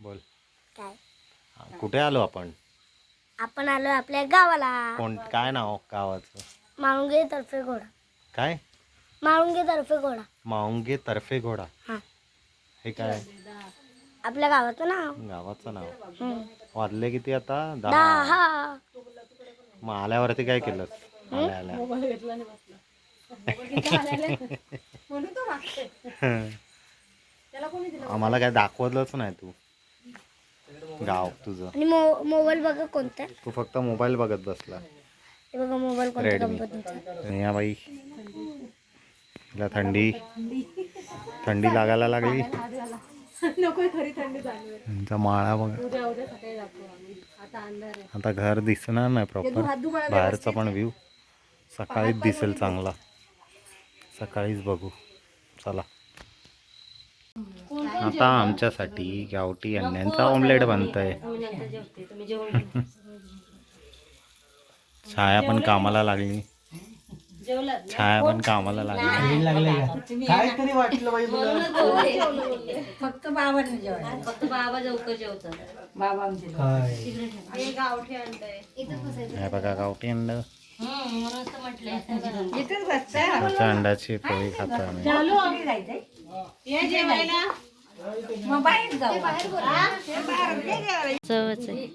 बोल. काय? कुठे आलो आपण? आपण आलो आपल्या गावाला. कोण काय नाव गावाचं? माळुंगे तर्फे घोडा. काय? माळुंगे तर्फे घोडा. माऊंगे तर्फे घोडा. हा. हे काय? आपल्या गावाचं नाव. गावाचं नाव. हम्म. वाजले किती आता? दहा. दहा. मग आल्यावरती काय केलं? आल्या आल्या. आम्हाला काय दाखवलंच नाही तू. गाव तुझं. आणि मो मोबाईल बघा कोणता? तू फक्त मोबाईल बघत बसला. हे बघा मोबाईल कोणत्या Redmi. कंपनीचा. बाई तिला थंडी. थंडी लागायला लागली. माळा बघ. आता घर दिसणार नाही प्रॉपर बाहेरचा पण व्ह्यू सकाळीच दिसेल चांगला. सकाळीच बघू. चला. आता आमच्यासाठी गावठी अंड्यांचा ऑमलेट बनतंय. छाया पण कामाला लागली. छाया पण कामाला लागली. काहीतरी वाटलं बाई फक्त बाबांनी जेवण फक्त बाबा जवळ जेवतात. बाबा आमचे काय? हे बघा गावठी अंड. आमच्या अंड्याची पोळी खातो आम्ही. मग बाहेर जाऊ. हा? बाहेर. चवच आहे.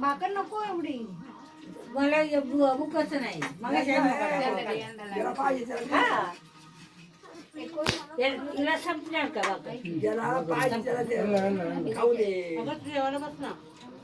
भाकर नको एवढी. मला भु- भूकच नाही. मला हा. हिला संपणार का भाकर?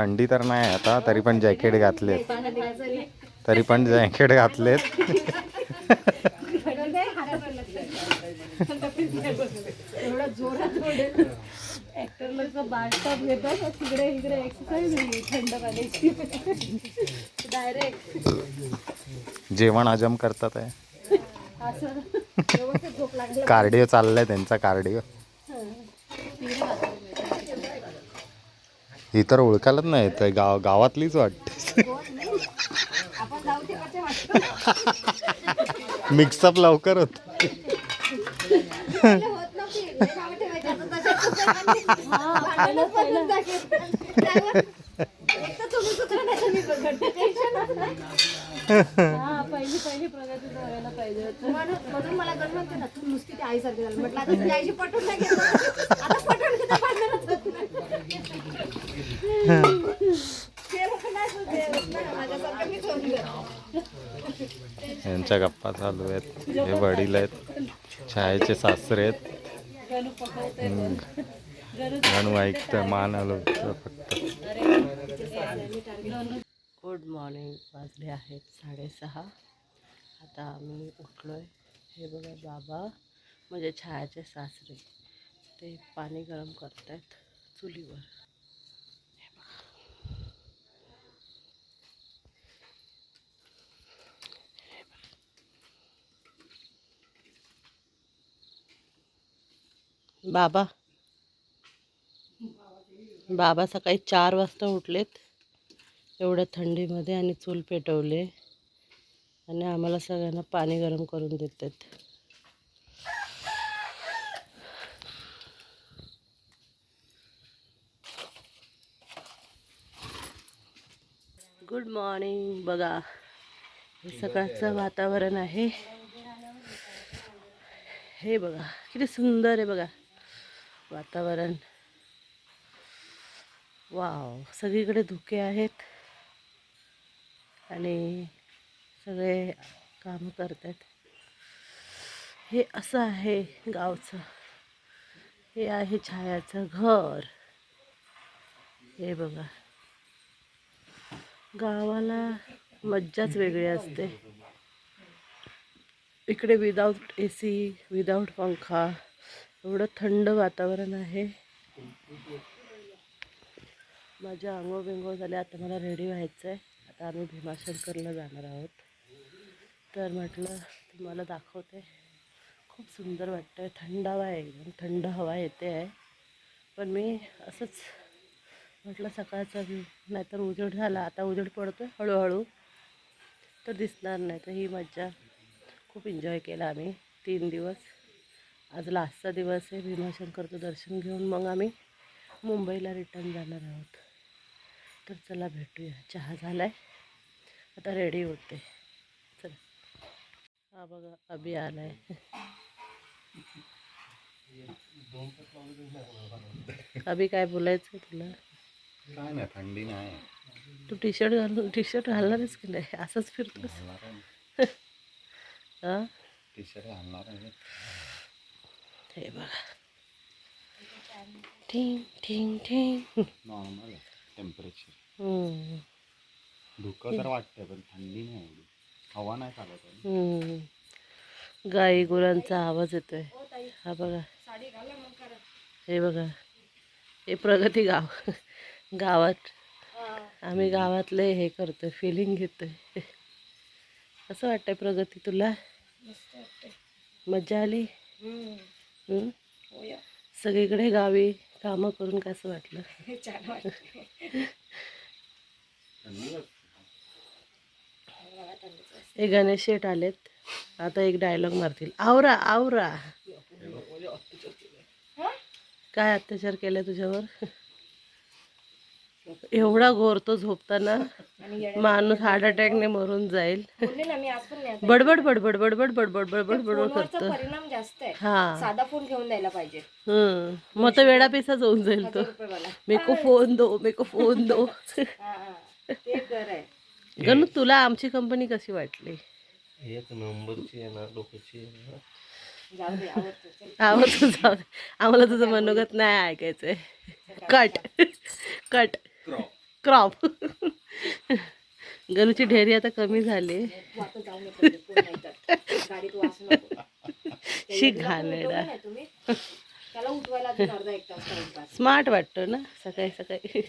थंडी तर नाही आता तरी पण जॅकेट घातलेत. तरी पण जॅकेट घातलेत. जेवण हजम करतात आहे. कार्डिओ चाललाय त्यांचा कार्डिओ. ही तर ओळखायलाच नाही येत गाव गावातलीच वाटते. मिक्सअप लवकर होत. म्हणून मला गण म्हणते ना तू नुसती ती आईसारखी झाली. म्हटलं आता तुझ्या आईशी पटवून नाही घेतलं आता पटवून घेता भांडणच होत नाही. ते लोक नाही सुद्धा होत ना, माझ्यासारखं मीच होऊन गेलं. यांच्या गप्पा चालू आहेत. हे वडील आहेत. छायाचे सासरे आहेत. हम्म. गणू ऐकतं मान आलो फक्त. Good morning. वाजले आहेत साडेसहा. आता आम्ही उठलो आहे हे बघा बाबा म्हणजे छायाचे सासरे. ते पाणी गरम करत आहेत चुलीवर हे बघा. हे बघा. बाबा. बाबा सकाळी चार वाजता उठलेत. एवढ्या थंडीमध्ये आणि चूल पेटवले. आणि आम्हाला सगळ्यांना पाणी गरम करून देतात. गुड मॉर्निंग बघा हे सकाळचं वातावरण आहे. हे बघा किती सुंदर आहे बघा. वातावरण. वाव सगळीकडे धुके आहेत. आणि सगळे काम करतात. हे असं आहे गावचं. हे आहे छायाचं घर. हे बघा. गावाला मज्जाच वेगळी असते. इकडे विदाऊट ए सी विदाऊट पंखा. एवढं थंड वातावरण आहे. माझ्या आंघोळ बिंघोळ झाले आता मला रेडी व्हायचं आहे आता आम्ही भीमाशंकरला जाणार आहोत. तर म्हटलं तुम्हाला दाखवते. खूप सुंदर वाटतं आहे थंड हवा आहे एकदम. थंड हवा येते आहे. पण मी असंच म्हटलं सकाळचा व्ह्यू नाहीतर उजेड झाला. आता उजेड पडतो आहे हळूहळू. तर दिसणार नाही. तर ही मज्जा खूप एन्जॉय केला आम्ही तीन दिवस. आज लास्टचा दिवस आहे. भीमाशंकरचं दर्शन घेऊन मग आम्ही मुंबईला रिटर्न जाणार आहोत. तर चला भेटूया. चहा झाला आहे आता रेडी होते. चला. हा बघा अभि आला आहे अभि काय बोलायचं आहे तुला? काय नाही थंडी नाही. तू टी शर्ट घालून टी शर्ट घालणारच की नाही? असंच फिरतोस? हां? टी शर्ट घालणार हे बघा. ठिंग ठिंग ठिंग नॉर्मल टेम्परेचर हम्म, धुकं तर वाटतं पण थंडी नाही एवढी. हवा नाही चालत आहे. हम्म. गाई गुरांचा आवाज येतोय. हा बघा. हे बघा. हे प्रगती गाव. गावात. आम्ही गावातले हे करतोय फिलिंग घेतोय. कसं वाटतंय प्रगती तुला? मज्जा आली? सगळीकडे गावी कामं करून कसं वाटलं? हे गणेश शेठ आलेत. आता एक डायलॉग मारतील. आवरा आवरा. काय अत्याचार केलाय तुझ्यावर? एवढा घोरतो झोपताना माणूस हार्ट अटॅकने मरून जाईल. बोलले ना मी आज पण नाही बडबड बडबड बडबड बडबड बडबड बडबड करतो. परिणाम जास्त आहे. हा. साधा फोन घेऊन द्यायला पाहिजे. हम्म. मग तर वेळा पेसाच होऊन जाईल तो. मेको फोन दो मेको फोन दो. गणू तुला आमची कंपनी कशी वाटली? एक नंबरची आहे ना दे आवडतो जाऊ. आम्हाला तुझं मनोगत नाही ऐकायचंय. कट कट क्रॉप गणूची ढेरी आता कमी झाली. शी टाइमपास स्मार्ट वाटतो ना सकाळी सकाळी.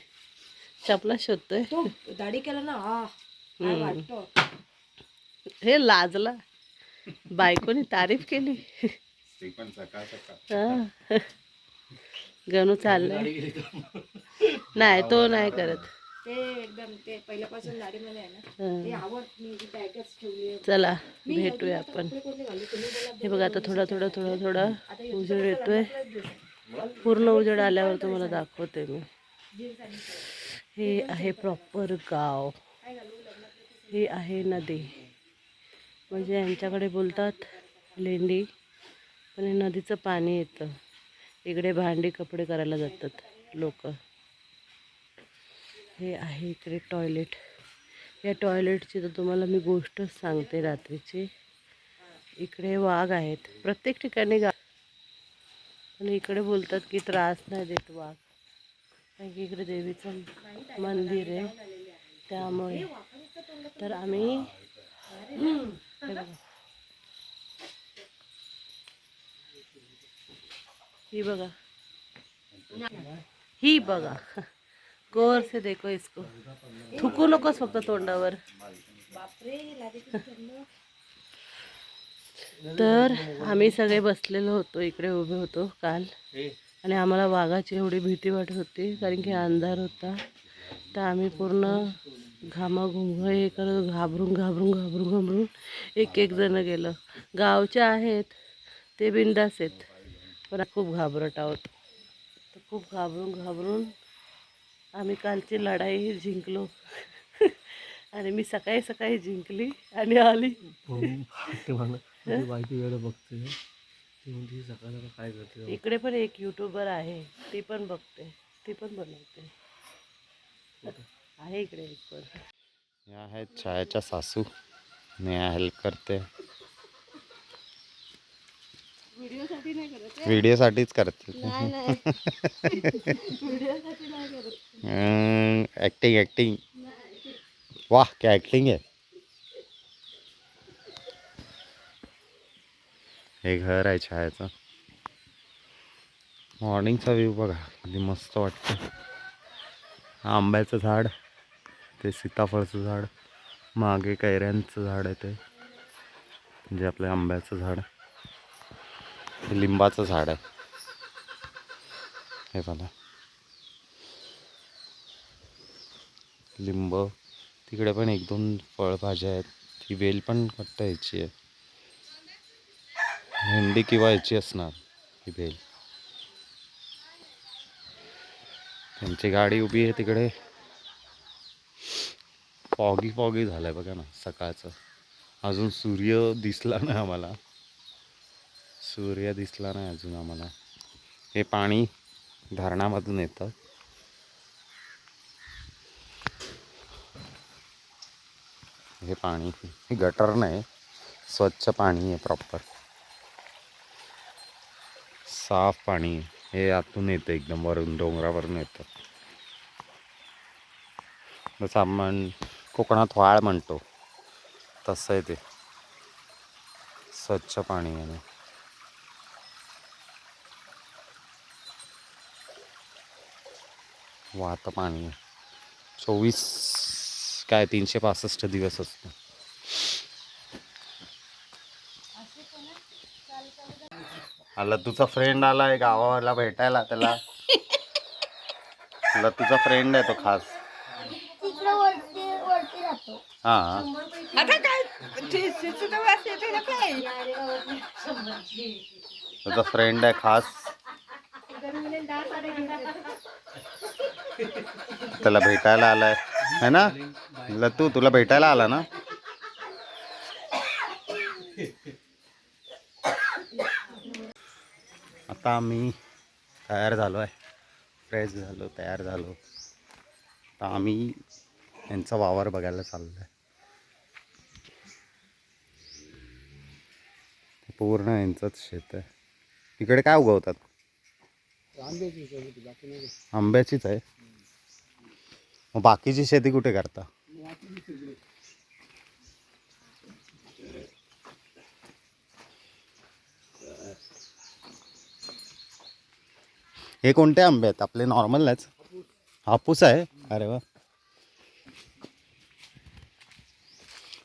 चपला शोधतोय. तो दाढी केला ना हा हे लाजला. बायकोनी तारीफ केली ते पण सकाळ सकाळ हा. गणू चाललाय. नाही तो नाही करत. ते एकदम ते पहिल्यापासून दाढीमध्ये आहे ना हा. ते आवड मी ती बॅगच ठेवली आहे. चला भेटूया आपण. हे बघा आता थोडा थोडा थोडा थोडा उजेड येतोय. पूर्ण उजेड आल्यावर तुम्हाला दाखवते मी. हे आहे प्रॉपर गाव. ही आहे नदी. म्हणजे यांच्याकडे बोलतात लेंडी पण हे नदीचं पाणी येतं. इकडे भांडी कपडे करायला जातात लोक. हे आहे इकडे टॉयलेट. या टॉयलेटची तर तुम्हाला मी गोष्टच सांगते रात्रीची. इकडे वाघ आहेत. प्रत्येक ठिकाणी गा पण इकडे बोलतात की त्रास नाही देत वाघ. कारण की इकडे देवीचं मंदिर आहे. त्यामुळे तर आम्ही ही बघा. ही बघा. गोर से देखो इसको. थुकू नकोस फक्त तोंडावर. तर आम्ही सगळे बसलेलो होतो इकडे उभे होतो काल. आणि आम्हाला वाघाची एवढी भीती वाटत होती कारण की अंधार होता. तर आम्ही पूर्ण घामाघुंग हे करत घाबरून घाबरून घाबरून घाबरून एक एक जण गेलं. गावचे आहेत ते बिंदास आहेत. पण खूप घाबरट आहोत. तर खूप घाबरून घाबरून आम्ही कालची लढाई जिंकलो. आणि मी सकाळी सकाळी जिंकली आणि आली. बायको वेळ बघते ती म्हणते सकाळला काय करते इकडे पण एक युट्यूबर आहे ती पण बघते ती पण बनवते. आहे इकडे एक पण. आहेत छायाच्या सासू नेहा हेल्प करते. व्हिडिओ साठीच करत ऍक्टिंग ऍक्टिंग वा ॲक्टिंग ॲक्टिंग क्या ॲक्टिंग आहे. हे घर आहे छायाचं. मॉर्निंगचा व्ह्यू बघा किती मस्त वाटतं आंब्याचं झाड ते सीताफळचं झाड मागे कैऱ्यांचं झाड आहे ते. म्हणजे आपलं आंब्याचं झाड. हे लिंबाचं झाड आहे. हे बघा. लिंब तिकडे पण एक दोन फळभाज्या आहेत. ही वेल पण कट्ट यायची आहे. भेंडी किंवा याची असणार ही वेल त्यांची गाडी उभी आहे तिकडे. फॉगी फॉगी झालंय बघा ना सकाळचं. अजून सूर्य दिसला नाही आम्हाला. सूर्य दिसला नाही अजून आम्हाला. हे पाणी धरणामधून येतं. हे पाणी हे गटर नाही स्वच्छ पाणी आहे प्रॉपर साफ पाणी हे आतून येतं एकदम वरून डोंगरावरून येतं. जसं आपण कोकणात वाळ म्हणतो तसं आहे ते. स्वच्छ पाणी आहे. वाहतं पाणी. आहे चोवीस काय तीनशे पासष्ट दिवस असतो. आला तुझा फ्रेंड आलाय गावाला भेटायला त्याला. तुझा फ्रेंड आहे तो खास. तिकडे वरती वरती राहतो. हा. आता काय? तुझा फ्रेंड आहे खास. त्याला भेटायला आलाय. है ना? लतू तुला भेटायला आला ना? आता आम्ही तयार झालो आहे फ्रेश झालो तयार झालो. आता आम्ही यांचा वावर बघायला चाललो आहे पूर्ण यांचंच शेत आहे. तिकडे काय उगवतात? आंब्याचीच आहे मग बाकीची शेती कुठे करता? हे कोणते आंबे आहेत? आपले नॉर्मल आहेत हापूस आहे. अरे वा.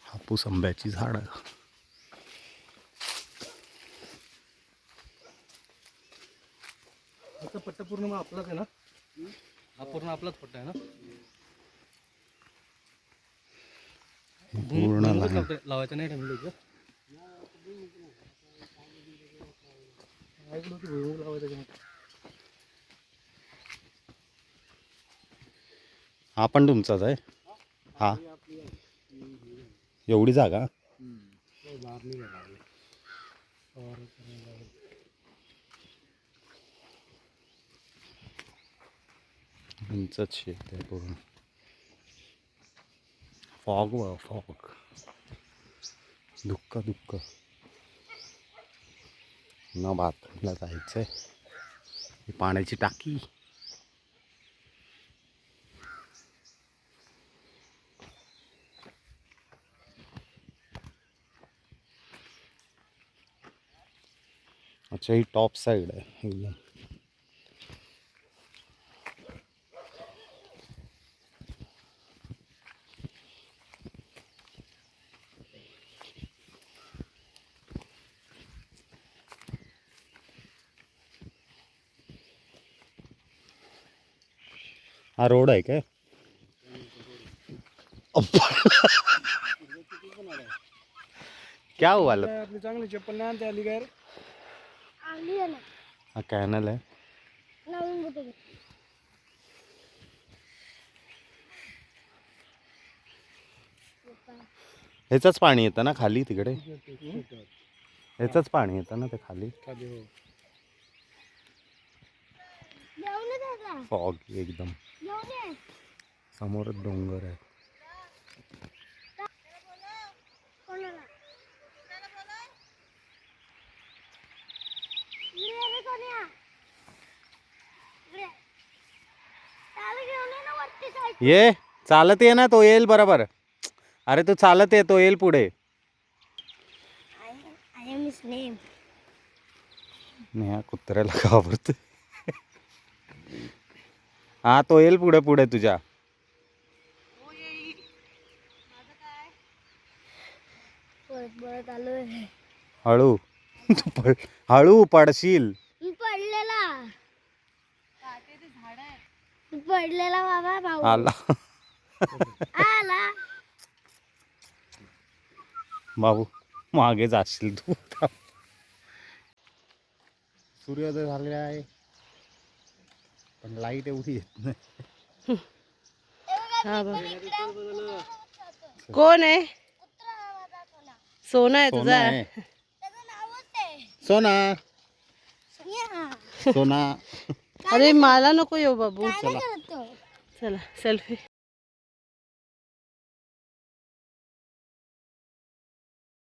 हापूस आंब्याची झाड. आहे पट्टा पूर्ण मग आपलाच आहे ना? हा पूर्ण आपलाच पट्टा आहे ना? पूर्ण लावायचं नाही ठेवलं ऐकलं की भुईमुग लावायचं. हा पण तुमचाच आहे. हा. एवढी जागा? तुमचंच शेत आहे पूर्ण फॉग व फॉग दुःख दुःख न बाथरूमला जायचंय ही पाण्याची टाकी अच्छा ही टॉप साईड आहे एकदम हा रोड आहे काय? क्या हुआ लो? आपली चांगली चप्पल नाही आणता आली काय? आली आहे ना. हा कॅनल आहे नवीन कुठे घेतली? ह्याचंच पाणी येतं ना खाली तिकडे? ह्याचंच पाणी येतं ना ते खाली? खाली हो घेऊन ये त्याला. फॉग एकदम. समोरच डोंगर आहे. ये चालत ये ना तो येईल बरोबर. अरे तू चालत ये तो येईल पुढे. नाही कुत्र्याला घाबरतो हा तो येईल पुढे पुढे तुझ्या. परत परत आलोय. हळू. हळू पडशील. मी पडलेला. पडलेला बाबा भाऊ. आला. आला. बाबू मागे जाशील तू. सूर्योदय झालेला आहे. पण लाइट एवढी येत नाही. हा बघ. कोण आहे? सोना आहे सोना तुझा. आहे. सोना. सोना. अरे मला नको येऊ बाबू. चला. चला सेल्फी